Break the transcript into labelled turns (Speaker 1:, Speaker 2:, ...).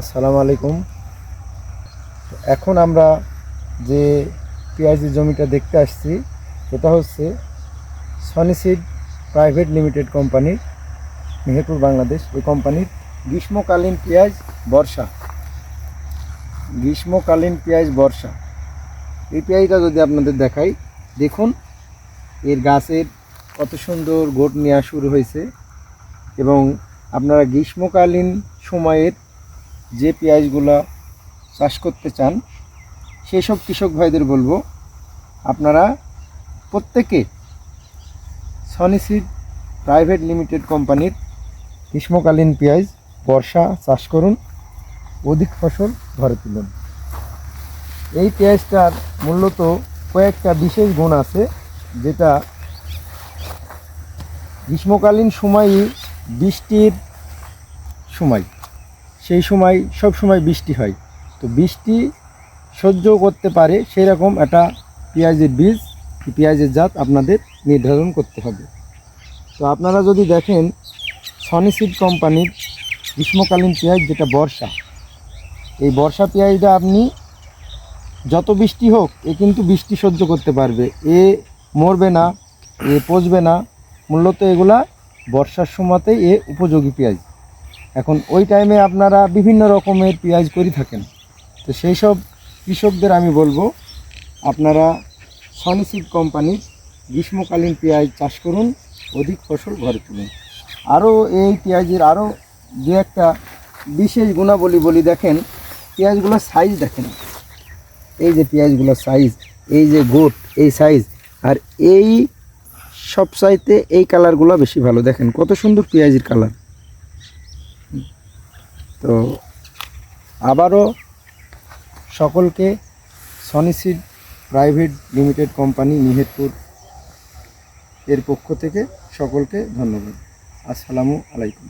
Speaker 1: আসসালামু আলাইকুম। এখন আমরা যে পেঁয়াজের জমিটা দেখতে আসছি এটা হচ্ছে সনিসিড প্রাইভেট লিমিটেড কোম্পানির, মেহেরপুর, বাংলাদেশ। এই কোম্পানির গ্রীষ্মকালীন পেঁয়াজ বর্ষা। গ্রীষ্মকালীন পেঁয়াজ বর্ষা। এই পেঁয়াজটা যদি আপনাদের দেখাই, দেখুন, এর গাছের কত সুন্দর গোট নেওয়া শুরু হয়েছে এবং আপনারা গ্রীষ্মকালীন সময়ের যে পেঁয়াজগুলো চাষ করতে চান সেই সব কৃষক ভাইদের বলব, আপনারা প্রত্যেকে সনিসিড প্রাইভেট লিমিটেড কোম্পানির গ্রীষ্মকালীন পেঁয়াজ, বর্ষা চাষ করুন, অধিক ফসল ঘরে তুলুন। এই পেঁয়াজটার মূলত কয়েকটা বিশেষ গুণ আছে, যেটা গ্রীষ্মকালীন সময়ই বৃষ্টির সময় সেই সময়, সব সময় বৃষ্টি হয়। তো বৃষ্টি সহ্য করতে পারে সেই রকম একটা পেঁয়াজের বীজ পেঁয়াজের জাত আপনাদের নির্ধারণ করতে হবে। তো আপনারা যদি দেখেন সনিসিড কোম্পানির গ্রীষ্মকালীন পেঁয়াজ যেটা বর্ষা, এই বর্ষা পেঁয়াজটা আপনি যত বৃষ্টি হোক, এ কিন্তু বৃষ্টি সহ্য করতে পারবে। এ মরবে না, এ পচবে না, মূলত এগুলা বর্ষার সময়তেই এ উপযোগী পেঁয়াজ। এখন ওই টাইমে আপনারা বিভিন্ন রকমের পেঁয়াজ করে থাকেন। তো সেই সব কৃষকদের আমি বলব, আপনারা সনিসিড কোম্পানির গ্রীষ্মকালীন পেঁয়াজ চাষ করুন, অধিক ফসল ঘরে তুলুন। আরও এই পেঁয়াজের আরও দু একটা বিশেষ গুণাবলী বলি দেখেন, পেঁয়াজগুলোর সাইজ দেখেন। এই যে পেঁয়াজগুলোর সাইজ এই যে গোট এই সাইজ আর এই সব চাইতে এই কালারগুলো বেশি ভালো। দেখেন কত সুন্দর পেঁয়াজের কালার তো আবারও সকলকে সনিসিড প্রাইভেট লিমিটেড কোম্পানি মেহেরপুর এর পক্ষ থেকে সকলকে ধন্যবাদ। আসসালামু আলাইকুম।